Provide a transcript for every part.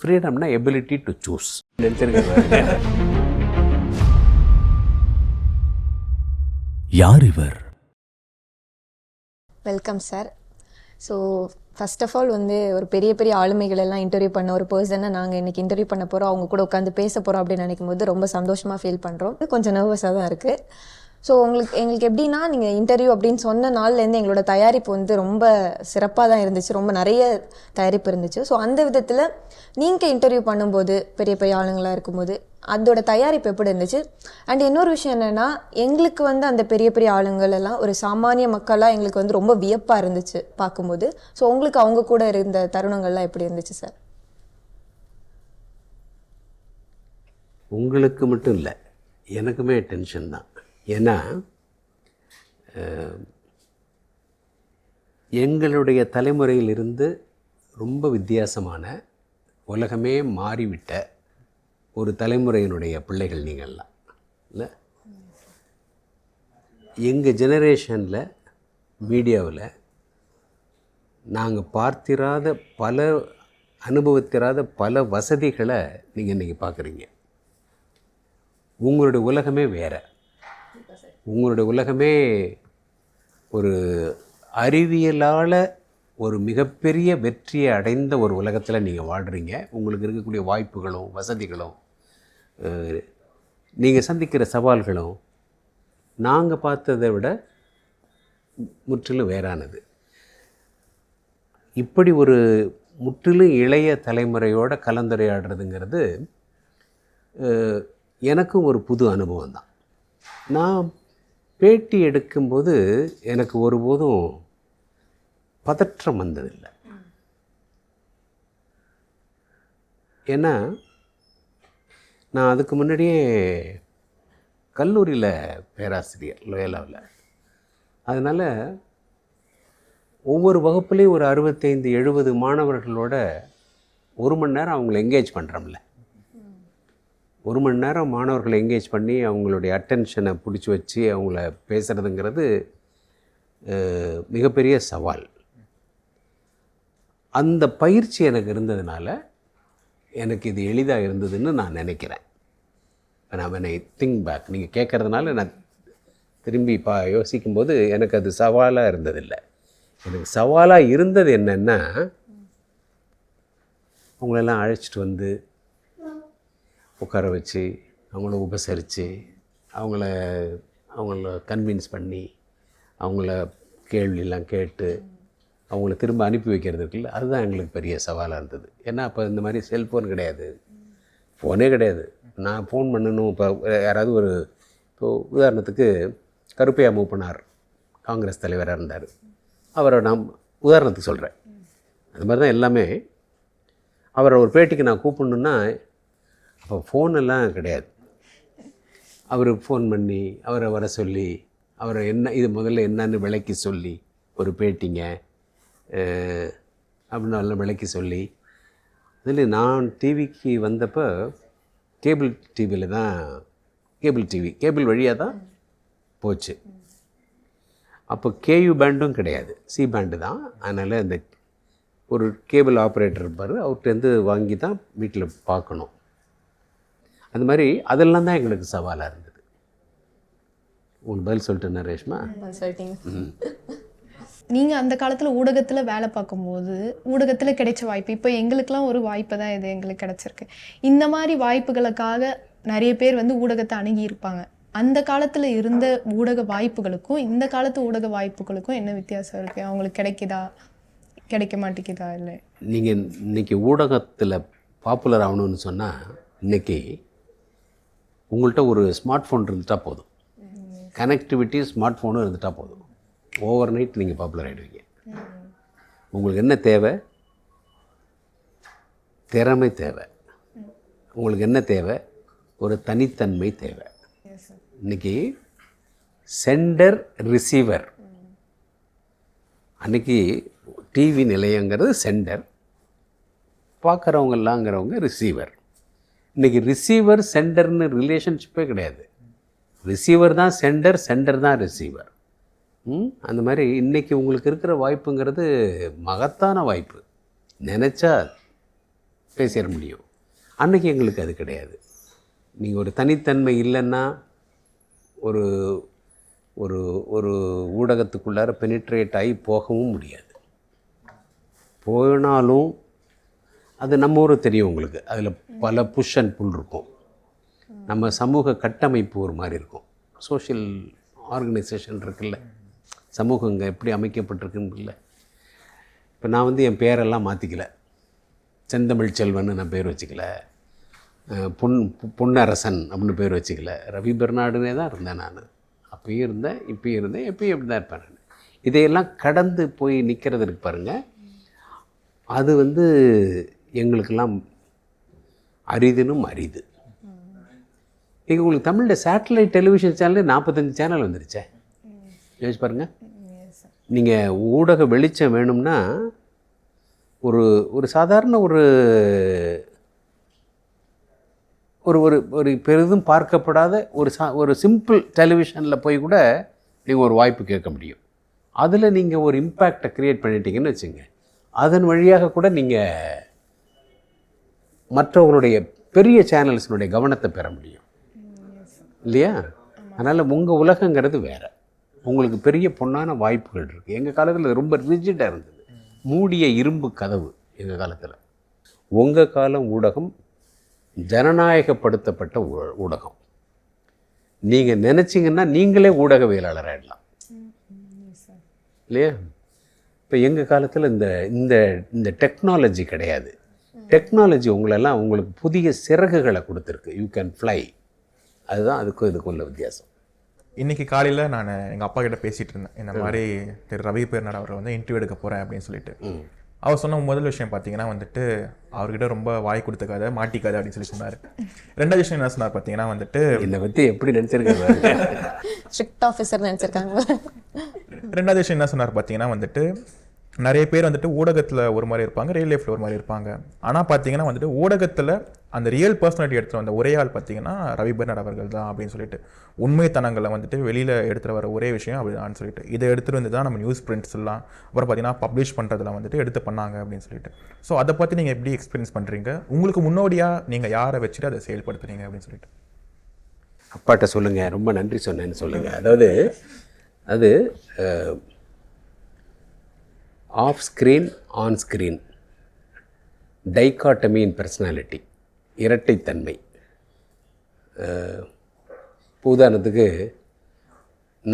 ஃப்ரீடம்னா ability to choose யார் இவர்? Welcome sir so first of all வந்து ஒரு பெரிய பெரிய ஆளுமைகள் எல்லாம் இன்டர்வியூ பண்ண ஒரு பர்சனை நாங்கள் இன்னைக்கு இன்டர்வியூ பண்ண போகிறோம் அவங்க கூட உட்காந்து பேச போகிறோம் அப்படின்னு நினைக்கும் போது ரொம்ப சந்தோஷமாக ஃபீல் பண்ணுறோம் கொஞ்சம் நர்வஸாக தான் இருக்குது ஸோ உங்களுக்கு எங்களுக்கு எப்படின்னா நீங்கள் இன்டர்வியூ அப்படின்னு சொன்ன நாள்லேருந்து எங்களோட தயாரிப்பு வந்து ரொம்ப சிறப்பாக தான் இருந்துச்சு. ரொம்ப நிறைய தயாரிப்பு இருந்துச்சு. ஸோ அந்த விதத்தில் நீங்கள் இன்டர்வியூ பண்ணும்போது பெரிய பெரிய ஆளுங்களாக இருக்கும்போது அதோட தயாரிப்பு எப்படி இருந்துச்சு? அண்ட் இன்னொரு விஷயம் என்னென்னா எங்களுக்கு வந்து அந்த பெரிய பெரிய ஆளுங்கள் எல்லாம் ஒரு சாமானிய மக்களாக எங்களுக்கு வந்து ரொம்ப வியப்பாக இருந்துச்சு பார்க்கும்போது. ஸோ உங்களுக்கு அவங்க கூட இருந்த தருணங்கள்லாம் எப்படி இருந்துச்சு சார் உங்களுக்கு மட்டும் இல்லை. எனக்குமே டென்ஷன் தான். ஏன்னா எங்களுடைய தலைமுறையிலிருந்து ரொம்ப வித்தியாசமான உலகமே மாறிவிட்ட ஒரு தலைமுறையினுடைய பிள்ளைகள் நீங்கள்லாம் இல்லை? எங்கள் ஜெனரேஷனில் மீடியாவில் நாங்கள் பார்த்திராத பல அனுபவித்திராத பல வசதிகளை நீங்கள் இன்றைக்கி பார்க்குறீங்க உங்களுடைய உலகமே வேறு. உங்களுடைய உலகமே ஒரு அறிவியலால் ஒரு மிகப்பெரிய வெற்றியை அடைந்த ஒரு உலகத்தில் நீங்கள் வாழ்கிறீங்க உங்களுக்கு இருக்கக்கூடிய வாய்ப்புகளும் வசதிகளும் நீங்கள் சந்திக்கிற சவால்களும் நாங்கள் பார்த்ததை விட முற்றிலும் வேறானது. இப்படி ஒரு முற்றிலும் இளைய தலைமுறையோட கலந்துரையாடுறதுங்கிறது எனக்கும் ஒரு புது அனுபவம் தான் நான் பேட்டி எடுக்கும்போது எனக்கு ஒருபோதும் பதற்றம் வந்ததில்லை. ஏன்னா நான் அதுக்கு முன்னாடியே கல்லூரியில் பேராசிரியர் லோயலாவில். அதனால் ஒவ்வொரு வகுப்புலேயும் ஒரு அறுபத்தைந்து எழுபது மாணவர்களோட ஒரு மணி நேரம் அவங்கள எங்கேஜ் பண்ணுறோம்ல ஒரு மணி நேரம் மாணவர்களை எங்கேஜ் பண்ணி அவங்களுடைய அட்டென்ஷனை பிடிச்சி வச்சு அவங்கள பேசுகிறதுங்கிறது மிகப்பெரிய சவால். அந்த பயிற்சி எனக்கு இருந்ததுனால எனக்கு இது எளிதாக இருந்ததுன்னு நான் நினைக்கிறேன். நான் ஐ திங்க் பேக் நீங்கள் கேட்குறதுனால நான் திரும்பி பா யோசிக்கும்போது எனக்கு அது சவாலாக இருந்ததில்லை. எனக்கு சவாலாக இருந்தது என்னென்னா அவங்களெல்லாம் அழைச்சிட்டு வந்து உட்கார வச்சு அவங்கள உபசரித்து அவங்கள அவங்கள கன்வின்ஸ் பண்ணி அவங்கள கேள்வியெல்லாம் கேட்டு அவங்கள திரும்ப அனுப்பி வைக்கிறது இருக்குல்ல அதுதான் எங்களுக்கு பெரிய சவாலாக இருந்தது. ஏன்னா அப்போ இந்த மாதிரி செல்ஃபோன் கிடையாது. ஃபோனே கிடையாது. நான் ஃபோன் பண்ணணும் இப்போ யாராவது ஒரு இப்போ உதாரணத்துக்கு கருப்பையா மூப்பனார் காங்கிரஸ் தலைவராக இருந்தார். அவரை நான் உதாரணத்துக்கு சொல்கிறேன் அது மாதிரி தான் எல்லாமே. அவரை ஒரு பேட்டிக்கு நான் கூப்பிடணுன்னா அப்போ ஃபோனெல்லாம் கிடையாது. அவருக்கு ஃபோன் பண்ணி அவரை வர சொல்லி அவரை என்ன இது முதல்ல என்னன்னு விளக்கி சொல்லி ஒரு பேட்டிங்க அப்படின்னு எல்லாம் விளக்கி சொல்லி அதில் நான் டிவிக்கு வந்தப்போ கேபிள் டிவியில் தான் கேபிள் டிவி கேபிள் வழியாக தான் போச்சு. அப்போ கேயு பேண்டும் கிடையாது. சி பேண்டு தான். அதனால் அந்த ஒரு கேபிள் ஆப்ரேட்டர் இருப்பார். அவர்கிட்டருந்து வாங்கி தான் வீட்டில் பார்க்கணும். அந்த மாதிரி அதெல்லாம் தான் எங்களுக்கு சவாலாக இருந்தது. உங்களுக்கு பதில் சொல்லிட்டேன் ரேஷ்மா? சொல்லிட்டீங்க. நீங்கள் அந்த காலத்தில் ஊடகத்தில் வேலை பார்க்கும்போது ஊடகத்தில் கிடைச்ச வாய்ப்பு இப்போ எங்களுக்கெல்லாம் ஒரு வாய்ப்பு தான் இது எங்களுக்கு கிடைச்சிருக்கு. இந்த மாதிரி வாய்ப்புகளுக்காக நிறைய பேர் வந்து ஊடகத்தை அணுகி இருப்பாங்க. அந்த காலத்தில் இருந்த ஊடக வாய்ப்புகளுக்கும் இந்த காலத்து ஊடக வாய்ப்புகளுக்கும் என்ன வித்தியாசம் இருக்குது அவங்களுக்கு கிடைக்குதா? கிடைக்க மாட்டேங்குதா? இல்லை. நீங்கள் இன்னைக்கு ஊடகத்தில் பாப்புலர் ஆகணும்னு சொன்னால் இன்னைக்கு உங்கள்கிட்ட ஒரு ஸ்மார்ட் ஃபோன் இருந்துட்டால் போதும். கனெக்டிவிட்டி ஸ்மார்ட் ஃபோனும் இருந்துட்டால் போதும். ஓவர் நைட் நீங்கள் பாப்புலர் ஆகிடுவீங்க உங்களுக்கு என்ன தேவை? திறமை தேவை. உங்களுக்கு என்ன தேவை? ஒரு தனித்தன்மை தேவை. இன்னைக்கு சென்டர் ரிசீவர் அன்னைக்கு டிவி நிலையங்கிறது சென்டர் பார்க்குறவங்கலாங்கிறவங்க ரிசீவர் இன்றைக்கி ரிசீவர் சென்டர்னு ரிலேஷன்ஷிப்பே கிடையாது. ரிசீவர் தான் சென்டர் சென்டர் தான் ரிசீவர் அந்த மாதிரி இன்றைக்கி உங்களுக்கு இருக்கிற வாய்ப்புங்கிறது மகத்தான வாய்ப்பு. நினச்சா பேசிட முடியும். அன்னைக்கு எங்களுக்கு அது கிடையாது. நீங்கள் ஒரு தனித்தன்மை இல்லைன்னா ஒரு ஒரு ஒரு ஊடகத்துக்குள்ளார பெனிட்ரேட் ஆகி போகவும் முடியாது. போனாலும் அது நம்ம ஊர் தெரியும் உங்களுக்கு. அதில் பல புஷ் அண்ட் புல் இருக்கும். நம்ம சமூக கட்டமைப்பு ஒரு மாதிரி இருக்கும். சோஷியல் ஆர்கனைசேஷன் இருக்குல்ல. சமூகங்க எப்படி அமைக்கப்பட்டிருக்குன்னு இப்போ நான் வந்து என் பேரெல்லாம் மாற்றிக்கல செந்தமிழ் செல்வன்னு நான் பேர் வச்சுக்கல. பொன் பொன்னரசன் அப்படின்னு பேர் வச்சுக்கல. ரவி பெர்னாடுனே தான் இருந்தேன் நான். அப்பயும் இருந்தேன் இப்பயும் இருந்தேன் எப்பயும் இப்படி தான் இருப்பேன் நான். இதையெல்லாம் கடந்து போய் நிற்கிறது இருக்கு பாருங்கள் அது வந்து எங்களுக்கெல்லாம் அரிதுனும் அரிது. இங்கே உங்களுக்கு தமிழில் சேட்டலைட் டெலிவிஷன் சேனல் நாற்பத்தஞ்சு சேனல் வந்துருச்சே. யோசிச்சு பாருங்கள் நீங்கள் ஊடக வெளிச்சம் வேணும்னா ஒரு ஒரு சாதாரண ஒரு ஒரு ஒரு ஒரு பெரிதும் பார்க்கப்படாத ஒரு சா ஒரு சிம்பிள் டெலிவிஷனில் போய் கூட நீங்கள் ஒரு வாய்ப்பு கேட்க முடியும். அதில் நீங்கள் ஒரு இம்பேக்டை க்ரியேட் பண்ணிட்டீங்கன்னு வச்சுங்க. அதன் வழியாக கூட நீங்கள் மற்றவங்களுடைய பெரிய சேனல்ஸினுடைய கவனத்தை பெற முடியும். இல்லையா? அதனால் உங்கள் உலகங்கிறது வேறு. உங்களுக்கு பெரிய பொன்னான வாய்ப்புகள் இருக்குது எங்கள் காலத்தில் ரொம்ப ரிஜிடாக இருந்தது. மூடிய இரும்பு கதவு எங்கள் காலத்தில். உங்கள் காலம் ஊடகம் ஜனநாயகப்படுத்தப்பட்ட ஊ- ஊடகம். நீங்கள் நினச்சிங்கன்னா நீங்களே ஊடகவியலாளராகிடலாம் இல்லையா? இப்போ எங்கள் காலத்தில் இந்த இந்த இந்த டெக்னாலஜி கிடையாது. டெக்னாலஜி உங்களெல்லாம் உங்களுக்கு புதிய சிறகுகளை கொடுத்துருக்கு. யூ கேன் ஃப்ளை அதுதான் அதுக்கும் இதுக்கும் உள்ள வித்தியாசம். இன்னைக்கு காலையில் நான் எங்கள் அப்பா கிட்ட பேசிட்டு இருந்தேன். இந்த மாதிரி திரு ரவி பெருநாடு அவரை வந்து இன்டர்வியூ எடுக்க போகிறேன் அப்படின்னு சொல்லிட்டு. அவர் சொன்ன முதல் விஷயம் பார்த்தீங்கன்னா வந்துட்டு அவர்கிட்ட ரொம்ப வாய் கொடுத்துக்காத மாட்டிக்காத அப்படின்னு சொல்லி சொன்னார். ரெண்டாவது விஷயம் என்ன சொன்னார் பார்த்தீங்கன்னா வந்துட்டு என்னை பற்றி எப்படி நினச்சிருக்காரு? Strict officer நினச்சிருக்காங்க. ரெண்டாவது விஷயம் என்ன சொன்னார் பார்த்தீங்கன்னா வந்துட்டு நிறைய பேர் வந்துட்டு ஊடகத்தில் ஒரு மாதிரி இருப்பாங்க ரியல் லைஃப்பில் ஒரு மாதிரி இருப்பாங்க. ஆனால் பார்த்தீங்கன்னா வந்துட்டு ஊடகத்தில் அந்த ரியல் பர்சனாலிட்டி எடுத்துகிட்டு வந்த ஒரே ஆள் பார்த்தீங்கன்னா ரவி பர்னாட் அவர்கள் தான் அப்படின்னு சொல்லிட்டு உண்மைத்தனங்களை வந்துட்டு வெளியில் எடுத்துகிட்டு வர ஒரே விஷயம் அப்படிதான் சொல்லிட்டு. இதை எடுத்துகிட்டு வந்து தான் நம்ம நியூஸ் பிரிண்ட்ஸ் எல்லாம் அப்புறம் பார்த்தீங்கன்னா பப்ளிஷ் பண்ணுறதுல வந்துட்டு எடுத்து பண்ணாங்க அப்படின்னு சொல்லிட்டு. ஸோ அதை பற்றி நீங்கள் எப்படி எக்ஸ்பீரியன்ஸ் பண்ணுறீங்க உங்களுக்கு முன்னோடியாக நீங்கள் யாரை வச்சுட்டு அதை செயல்படுத்துறீங்க அப்படின்னு சொல்லிட்டு. அப்பாட்ட சொல்லுங்கள் ரொம்ப நன்றி சொன்னேன்னு சொல்லுங்கள் அதாவது அது off screen on screen dichotomy in personality இரட்டைத்தன்மை. உதாரணத்துக்கு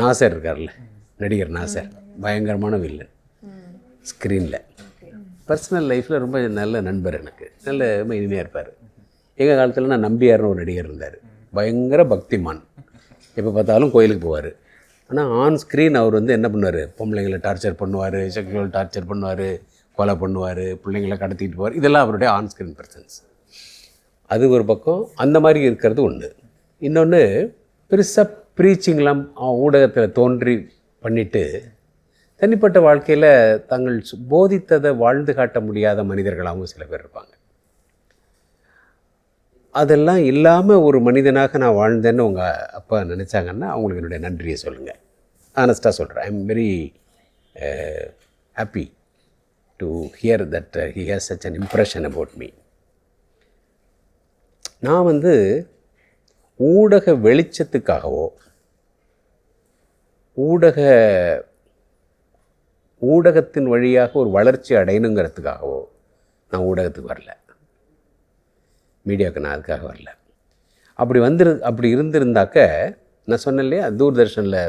நாசர் இருக்கார்ல நடிகர் நாசர். பயங்கரமான வில்லன் ஸ்க்ரீனில் பர்சனல் லைஃப்பில் ரொம்ப நல்ல நண்பர் எனக்கு. நல்ல இனிமையாக இருப்பார். எங்கள் காலத்தில் நான் நம்பியார்னு ஒரு நடிகர் இருந்தார். பயங்கர பக்திமான். எப்போ பார்த்தாலும் கோயிலுக்கு போவார். ஆனால் ஆன் ஸ்க்ரீன் அவர் வந்து என்ன பண்ணுவார்? பொம்பளைங்களை டார்ச்சர் பண்ணுவார் செக்ஷுவல் டார்ச்சர் பண்ணுவார் கொலை பண்ணுவார் பிள்ளைங்களை கடத்திட்டு போவார். இதெல்லாம் அவருடைய ஆன் ஸ்க்ரீன் பர்சன்ஸ் அது ஒரு பக்கம். அந்த மாதிரி இருக்கிறது ஒன்று இன்னொன்று பெருசாக ப்ரீச்சிங்லாம் ஊடகத்தில் தோன்றி பண்ணிட்டு தனிப்பட்ட வாழ்க்கையில் தங்கள் சு- போதித்ததை வாழ்ந்து காட்ட முடியாத மனிதர்களாகவும் சில பேர் இருப்பாங்க. அதெல்லாம் இல்லாமல் ஒரு மனிதனாக நான் வாழ்ந்தேன்னு உங்கள் அப்பா நினச்சாங்கன்னா அவங்களுக்கு என்னுடைய நன்றியை சொல்லுங்கள் ஆனஸ்ட்டாக சொல்கிறேன் I am very happy to hear that he has such an impression about me நான் வந்து ஊடக வெளிச்சத்துக்காகவோ ஊடக ஊடகத்தின் வழியாக ஒரு வளர்ச்சி அடையணுங்கிறதுக்காகவோ நான் ஊடகத்துக்கு வரல. மீடியாவுக்கு நான் அதுக்காக வரல. அப்படி வந்துரு அப்படி இருந்திருந்தாக்க நான் சொன்னேன் இல்லையா தூர்தர்ஷனில்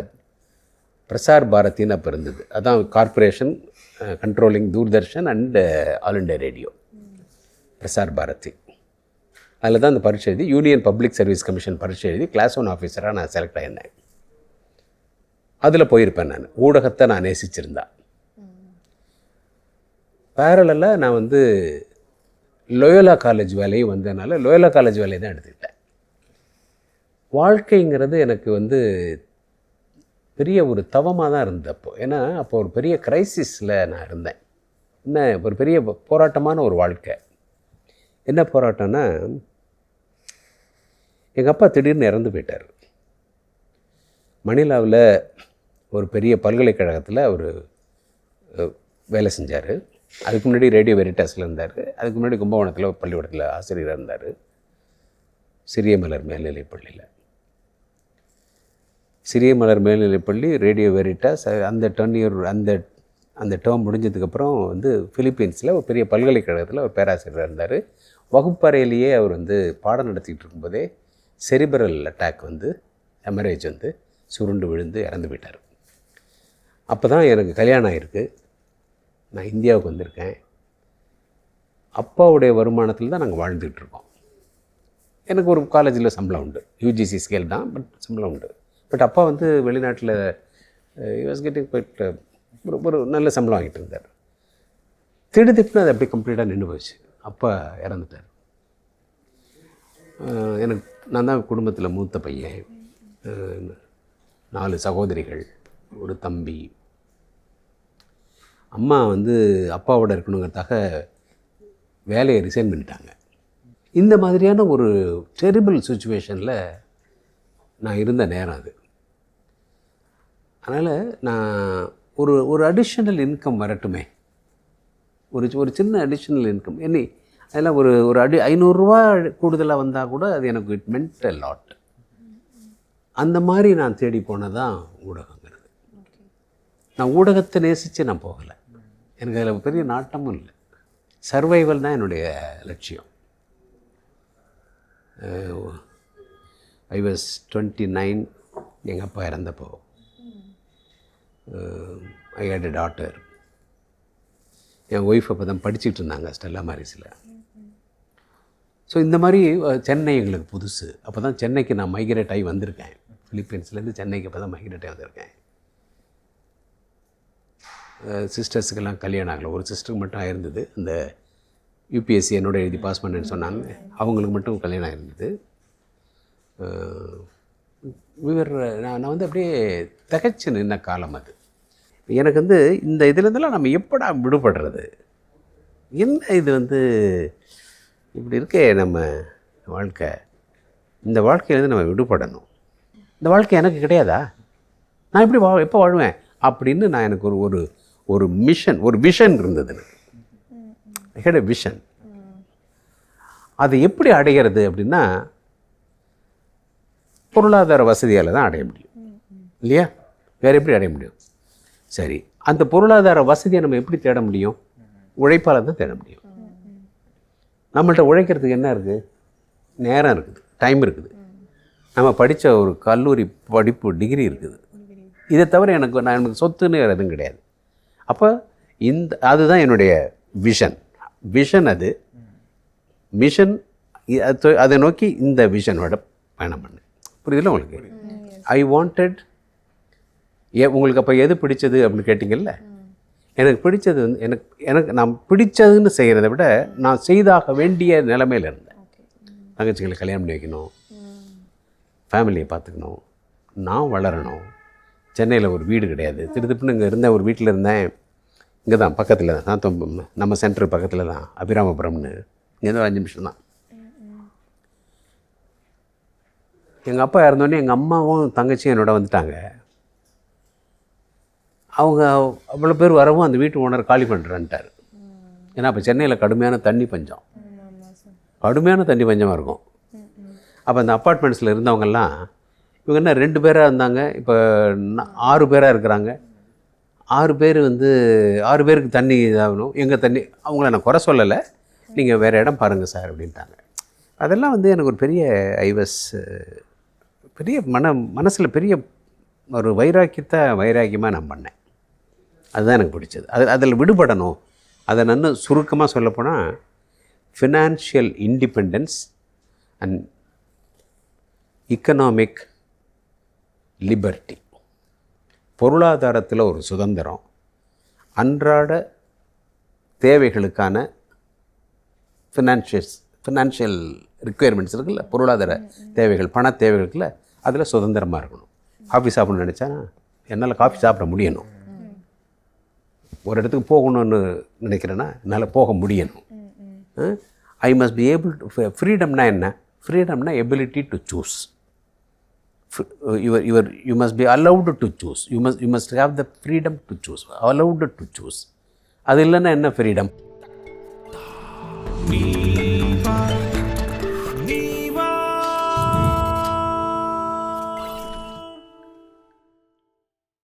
பிரசார் பாரதின்னு அப்போ இருந்தது. அதான் corporation controlling Doordarshan and All India Radio. Prasar Bharati. அதில் தான் அந்த பரீட்சை எழுதி யூனியன் பப்ளிக் சர்வீஸ் கமிஷன் பரீட்சை எழுதி கிளாஸ் ஒன் ஆஃபீஸராக நான் செலக்ட் ஆயிருந்தேன். அதில் போயிருப்பேன் நான். ஊடகத்தை நான் நேசிச்சிருந்தா. பேரலில் நான் வந்து லோயோலா காலேஜ் வேலையும் வந்ததுனால லோயோலா காலேஜ் வேலையை தான் எடுத்துக்கிட்டேன். வாழ்க்கைங்கிறது எனக்கு வந்து பெரிய ஒரு தவமாக தான் இருந்தப்போ. ஏன்னா அப்போ ஒரு பெரிய கிரைசிஸில் நான் இருந்தேன். என்ன ஒரு பெரிய போராட்டமான ஒரு வாழ்க்கை. என்ன போராட்டம்னா எங்கள் அப்பா திடீர்னு இறந்து போயிட்டார். மணிலாவில் ஒரு பெரிய பல்கலைக்கழகத்தில் அவர் வேலை செஞ்சார். அதுக்கு முன்னாடி ரேடியோ வெரிட்டாஸில் இருந்தார். அதுக்கு முன்னாடி கும்பகோணத்தில் ஒரு பள்ளிக்கூடத்தில் ஆசிரியராக இருந்தார். சிறிய மலர் மேல்நிலைப் பள்ளியில். சிறிய மலர் மேல்நிலைப்பள்ளி ரேடியோ வெரிட்டாஸ் அந்த டென் இயர் அந்த அந்த டேர்ம் முடிஞ்சதுக்கப்புறம் வந்து ஃபிலிப்பீன்ஸில் ஒரு பெரிய பல்கலைக்கழகத்தில் ஒரு பேராசிரியராக இருந்தார். வகுப்பறையிலேயே அவர் வந்து பாடம் நடத்திக்கிட்டு இருக்கும்போதே செரிபரல் அட்டாக் வந்து ஹெமரேஜ் வந்து சுருண்டு விழுந்து இறந்து போயிட்டார். அப்போ தான் எனக்கு கல்யாணம் ஆகிருக்கு நான் இந்தியாவுக்கு வந்திருக்கேன். அப்பாவுடைய வருமானத்தில் தான் நாங்கள் வாழ்ந்துகிட்ருக்கோம் எனக்கு ஒரு காலேஜில் சம்பளம் உண்டு. யூஜிசி ஸ்கேல் தான் பட் சம்பளம் உண்டு. பட் அப்பா வந்து வெளிநாட்டில் யூஎஸ் கெட்டிங் போயிட்டு ஒரு ஒரு நல்ல சம்பளம் வாங்கிட்டு இருந்தார். திடுதிப்புன்னு அது அப்படியே கம்ப்ளீட்டாக நின்று போச்சு. அப்பா இறந்துட்டார். எனக்கு நான் தான் குடும்பத்தில் மூத்த பையன். நாலு சகோதரிகள் ஒரு தம்பி அம்மா வந்து அப்பாவோட இருக்கணுங்கிறதாக வேலையை ரிசைன் பண்ணிட்டாங்க. இந்த மாதிரியான ஒரு டெரிபிள் சுச்சுவேஷனில் நான் இருந்த நேரம் அது. அதனால் நான் ஒரு ஒரு அடிஷ்னல் இன்கம் வரட்டுமே. ஒரு ஒரு சின்ன அடிஷ்னல் இன்கம் என்ன அதெல்லாம் ஒரு ஒரு அடி ஐநூறுரூவா கூடுதலாக வந்தால் கூட அது எனக்கு இட் மென்ட் லாட் அந்த மாதிரி நான் தேடி போனதான் ஊடகம். நான் ஊடகத்தை நேசித்து நான் போகலை. எனக்கு அதில் பெரிய நாட்டமும் இல்லை. சர்வைவல் தான் என்னுடைய லட்சியம். ஐ வாஸ் டுவெண்ட்டி நைன் எங்கள் அப்பா இறந்தப்போ. ஐ ஹேட் எ டாட்டர் என் ஒய்ஃப் அப்போ தான் படிச்சுட்டு இருந்தாங்க ஸ்டெல்லா மாரிஸில் ஸோ இந்த மாதிரி சென்னை எங்களுக்கு புதுசு. அப்போ தான் சென்னைக்கு நான் மைக்ரேட் ஆகி வந்திருக்கேன். ஃபிலிப்பீன்ஸ்லேருந்து சென்னைக்கு அப்போ தான் மைக்ரேட் ஆகி வந்திருக்கேன். சிஸ்டர்ஸுக்கெல்லாம் கல்யாணம் ஆகலை. ஒரு சிஸ்டருக்கு மட்டும் ஆயிருந்தது. அந்த யூபிஎஸ்சி என்னோட எழுதி பாஸ் பண்ணேன்னு சொன்னாங்க. அவங்களுக்கு மட்டும் கல்யாணம் ஆயிருந்தது. விவர் நான் நான் வந்து அப்படியே திகைச்சு நின்ன காலம் அது. எனக்கு வந்து இந்த இதுலேருந்துலாம் நம்ம எப்படா விடுபடுறது? என்ன இது வந்து? இப்படி இருக்கே நம்ம வாழ்க்கை. இந்த வாழ்க்கையிலேருந்து நம்ம விடுபடணும். இந்த வாழ்க்கை எனக்கு கிடையாதா? நான் எப்படி வா எப்போ வாழ்வேன்? அப்படின்னு நான் எனக்கு ஒரு ஒரு ஒரு மிஷன் ஒரு விஷன் இருந்தது எனக்கு. ஹெட் விஷன் அதை எப்படி அடைகிறது அப்படின்னா பொருளாதார வசதியால் தான் அடைய முடியும். இல்லையா? வேறு எப்படி அடைய முடியும்? சரி அந்த பொருளாதார வசதியை நம்ம எப்படி தேட முடியும்? உழைப்பால் தான் தேட முடியும். நம்மள்ட்ட உழைக்கிறதுக்கு என்ன இருக்குது நேரம் இருக்குது டைம் இருக்குது. நம்ம படித்த ஒரு கல்லூரி படிப்பு டிகிரி இருக்குது. இதை தவிர எனக்கு நான் எனக்கு சொத்துன்னு வேறு எதுவும் கிடையாது. அப்போ இந்த அதுதான் என்னுடைய விஷன் விஷன் அது மிஷன் அதை நோக்கி இந்த விஷனோட பயணம் பண்ணு. புரியுதுல உங்களுக்கு? ஐ வாண்டட் ஏ உங்களுக்கு அப்போ எது பிடிச்சது அப்படின்னு கேட்டிங்கல்ல? எனக்கு பிடிச்சது வந்து எனக்கு எனக்கு நான் பிடிச்சதுன்னு செய்கிறத விட நான் செய்தாக வேண்டிய நிலைமையில் இருந்தேன். தங்கச்சிகளை கல்யாணம் பண்ணி வைக்கணும். ஃபேமிலியை பார்த்துக்கணும். நான் வளரணும். சென்னையில் ஒரு வீடு கிடையாது. திருத்துப்புன்னு இங்கே இருந்தேன் ஒரு வீட்டில் இருந்தேன். இங்கே தான். பக்கத்தில் தான் நம்ம சென்டர் பக்கத்தில் தான். அபிராமபுரம்னு. இங்கே தான் அஞ்சு நிமிஷம் தான். எங்கள் அப்பா இறந்தோடனே எங்கள் அம்மாவும் தங்கச்சியும் என்னோட வந்துட்டாங்க. அவங்க அவ்வளோ பேர் வரவும் அந்த வீட்டு ஓனர் காலி பண்ணுறேன்ட்டார் ஏன்னா அப்போ சென்னையில் கடுமையான தண்ணி பஞ்சம். கடுமையான தண்ணி பஞ்சமாக இருக்கும். அப்போ அந்த அப்பார்ட்மெண்ட்ஸில் இருந்தவங்கெல்லாம் இவங்க என்ன ரெண்டு பேராக இருந்தாங்க. இப்போ ஆறு பேராக இருக்கிறாங்க. ஆறு பேர் வந்து ஆறு பேருக்கு தண்ணி இதாகணும். எங்கள் தண்ணி அவங்கள நான் குறை சொல்லலை. நீங்கள் வேறு இடம் பாருங்கள் சார் அப்படின்ட்டாங்க. அதெல்லாம் வந்து எனக்கு ஒரு பெரிய ஐவஸ் பெரிய மன மனசில் பெரிய ஒரு வைராக்கியத்தை வைராக்கியமாக நான் பண்ணேன். அதுதான் எனக்கு பிடிச்சது. அது அதில் விடுபடணும். அதை நான் சுருக்கமாக சொல்லப்போனால் financial independence and economic liberty. பொருளாதாரத்தில் ஒரு சுதந்திரம். அன்றாட தேவைகளுக்கான ஃபினான்ஷியஸ் ஃபினான்ஷியல் ரிக்குயர்மெண்ட்ஸ் இருக்குல்ல பொருளாதார தேவைகள் பண தேவைகள் இருக்குல்ல அதில் சுதந்திரமாக இருக்கணும். காஃபி சாப்பிடணும்னு நினச்சா என்னால் காஃபி சாப்பிட முடியணும். ஒரு இடத்துக்கு போகணும்னு நினைக்கிறேன்னா என்னால் போக முடியணும். I must be able to ஃப்ரீடம்னா என்ன? ஃப்ரீடம்னா ability to choose your your you must be allowed to choose you must you must have the freedom to choose allowed to choose அது இல்லைன்னா என்ன ஃப்ரீடம் நீ